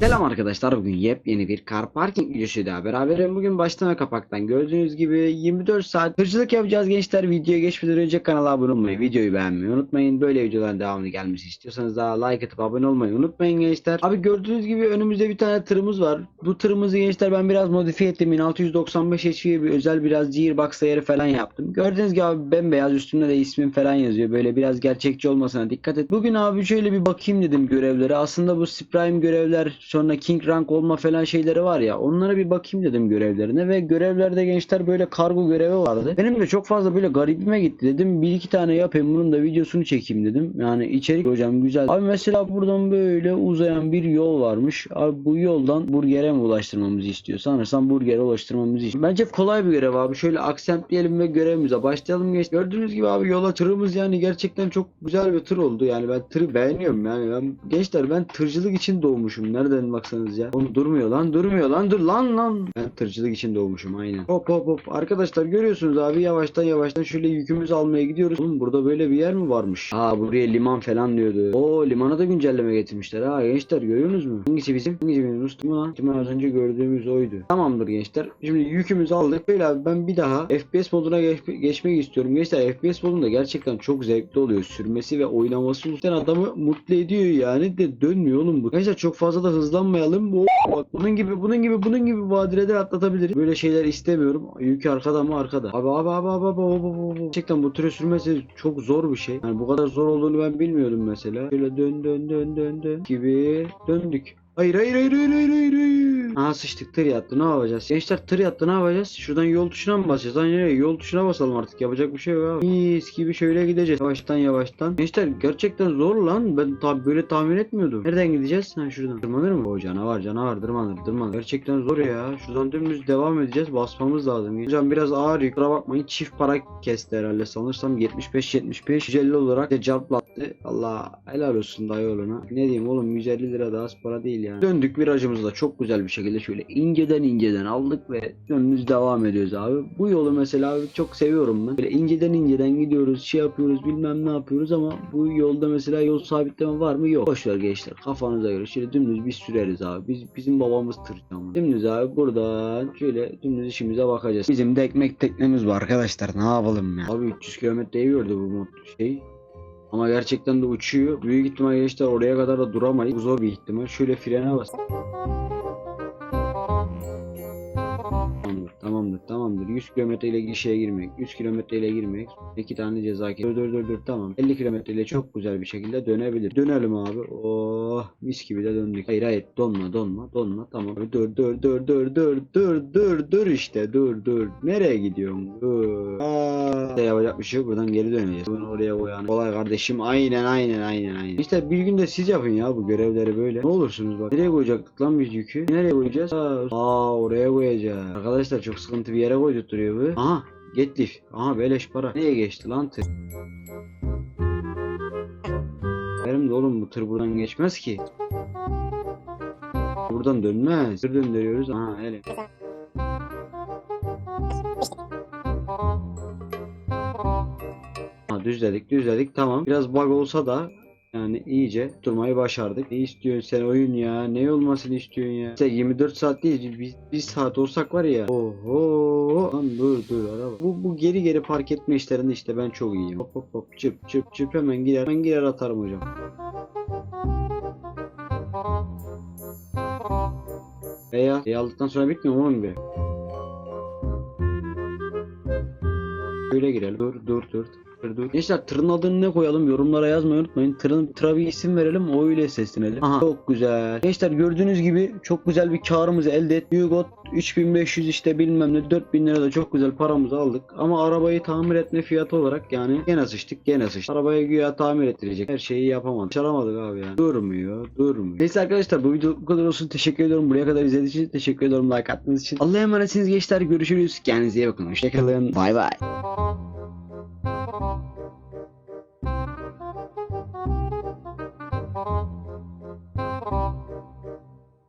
Selam arkadaşlar bugün yepyeni bir car parking videosuyla beraberim. Bugün baştan ve kapaktan gördüğünüz gibi 24 saat hırsızlık yapacağız gençler. Videoya geçmeden önce kanala abone olmayı, videoyu beğenmeyi unutmayın. Böyle videoların devamlı gelmesi istiyorsanız daha like atıp abone olmayı unutmayın gençler. Abi gördüğünüz gibi önümüzde bir tane tırımız var. Bu tırımızı gençler ben biraz modifiye ettim. 1695 HP bir özel biraz gearbox ayarı falan yaptım. Gördüğünüz gibi abi bembeyaz üstünde de ismim falan yazıyor. Böyle biraz gerçekçi olmasına dikkat et. Bugün abi şöyle bir bakayım dedim görevlere. Aslında bu Supreme görevler sonra King Rank olma falan şeyleri var ya. Onlara bir bakayım dedim görevlerine ve görevlerde gençler böyle kargo görevi vardı. Benim de çok fazla böyle garibime gitti dedim. Bir iki tane yapayım bunun da videosunu çekeyim dedim. Yani içerik hocam güzel. Abi mesela buradan böyle uzayan bir yol varmış. Abi bu yoldan burgere mi ulaştırmamızı istiyor? Sanırsam burgere ulaştırmamızı istiyor. Bence kolay bir görev abi. Şöyle aksentleyelim ve görevimize başlayalım. Geç. Gördüğünüz gibi abi yola tırımız yani gerçekten çok güzel bir tır oldu. Yani ben tırı beğeniyorum yani. Ben, gençler ben tırcılık için doğmuşum. Nereden baksanız ya. Oğlum durmuyor lan durmuyor lan dur lan lan. Ben tırcılık için doğmuşum aynen. Hop hop hop. Arkadaşlar görüyorsunuz abi yavaştan yavaştan şöyle yükümüzü almaya gidiyoruz. Oğlum burada böyle bir yer mi varmış? Aa buraya liman falan diyordu. Oo limana da güncelleme getirmişler ha gençler görüyorsunuz mu? Hangisi bizim? Hangisi bizim Rüstüm lan? Bizim az önce gördüğümüz oydu. Tamamdır gençler. Şimdi yükümüzü aldık. Böyle abi ben bir daha FPS moduna geç- geçmek istiyorum. Gençler FPS modunda gerçekten çok zevkli oluyor. Sürmesi ve oynaması cidden adamı mutlu ediyor yani de dönmüyor oğlum bu. Gençler çok fazla da hızlanmayalım. Bu bak bunun gibi bunun gibi bunun gibi badireler atlatabiliriz. Böyle şeyler istemiyorum. Yük arkada mı arkada. Abi abi abi abi abi, abi, abi. Gerçekten bu türe sürmesi çok zor bir şey. Yani bu kadar zor olduğunu ben bilmiyordum mesela. Şöyle dön dön dön dön dön gibi döndük. Hayır hayır hayır hayır hayır hayır hayır. Aha sıçtık tır yattı ne yapacağız? Gençler tır yattı ne yapacağız? Şuradan yol tuşuna mı basacağız? Lan nereye? Yol tuşuna basalım artık yapacak bir şey yok abi. Mis gibi şöyle gideceğiz. Yavaştan yavaştan. Gençler gerçekten zor lan. Ben tabi böyle tahmin etmiyordum. Nereden gideceğiz? Ha şuradan. Tırmanır mı? O canavar canavar tırmanır tırmanır. Gerçekten zor ya. Şuradan dümdüz devam edeceğiz. Basmamız lazım. Hocam biraz ağır. Kusura bakmayın. Çift para kesti herhalde sanırsam 75-75. 150 olarak de carplattı. Allah helal olsun dayı oğluna. Ne diyeyim oğlum 150 lira da az para değil yani. Döndük virajımızda çok güzel bir şekilde şöyle inceden inceden aldık ve dönümüz devam ediyoruz abi. Bu yolu mesela çok seviyorum ben. Böyle inceden inceden gidiyoruz şey yapıyoruz bilmem ne yapıyoruz ama bu yolda mesela yol sabitleme var mı? Yok. Boşver gençler kafanıza göre şöyle dümdüz biz süreriz abi. Biz, bizim babamız tır ama. Dümdüz abi buradan şöyle dümdüz işimize bakacağız. Bizim de ekmek teknemiz var arkadaşlar ne yapalım ya. Abi 300 kilometreyi gördü bu mod şey. Ama gerçekten de uçuyor. Büyük ihtimal gençler oraya kadar da duramayız. Bu zor bir ihtimal. Şöyle frene bas. Tamamdır, tamamdır, tamamdır. 100 kilometre ile gişeye girmek, 100 kilometre ile girmek, iki tane ceza. Dur dur dur dur tamam. 50 kilometre ile çok güzel bir şekilde dönebilir. Dönelim abi. Oh mis gibi de döndük. Hayır hayır donma donma donma tamam. Dur dur dur dur dur dur dur dur işte dur dur. Nereye gidiyorsun? Dur. Aa, yapacak bir şey yok. Buradan geri döneceğiz. Bunu oraya koyan. Kolay kardeşim. Aynen aynen aynen aynen. İşte bir gün de siz yapın ya bu görevleri böyle. Ne olursunuz bak. Nereye koyacaktık lan biz yükü? Nereye koyacağız? Aa, oraya koyacağız. Arkadaşlar çok sıkıntı bir yere koydurtuyor bu. Aha. Getlif. Aha beleş para. Neye geçti lan tır? Benim de oğlum bu tır buradan geçmez ki. Buradan dönmez. Tır döndürüyoruz. Aha hele. Düzledik düzledik tamam. Biraz bug olsa da yani iyice durmayı başardık. Ne istiyorsun sen oyun ya? Ne olmasını istiyorsun ya? İşte 24 saat değil. Bir, bir saat olsak var ya. Oho. Lan dur dur araba. Bu, bu geri geri park etme işlerinde işte ben çok iyiyim. Hop hop hop çıp çıp çıp hemen girer. Hemen girer atarım hocam. Veya e aldıktan sonra bitmiyor mu oğlum be? Şöyle girelim. Dur dur dur. Dur. Gençler tırın adını ne koyalım yorumlara yazmayı unutmayın. Tırın tıra bir isim verelim o öyle seslenelim. Aha çok güzel. Gençler gördüğünüz gibi çok güzel bir karımızı elde ettik. Yugot 3500 işte bilmem ne 4000 lira da çok güzel paramızı aldık. Ama arabayı tamir etme fiyatı olarak yani gene sıçtık gene sıçtık. Arabayı güya tamir ettirecek. Her şeyi yapamadık. Başaramadık abi ya. Durmuyor durmuyor. Neyse arkadaşlar bu video bu kadar olsun. Teşekkür ediyorum. Buraya kadar izlediğiniz için teşekkür ediyorum. Like attığınız için. Allah'a emanetsiniz gençler. Görüşürüz. Kendinize iyi bakın. Hoşçakalın. Bay bay.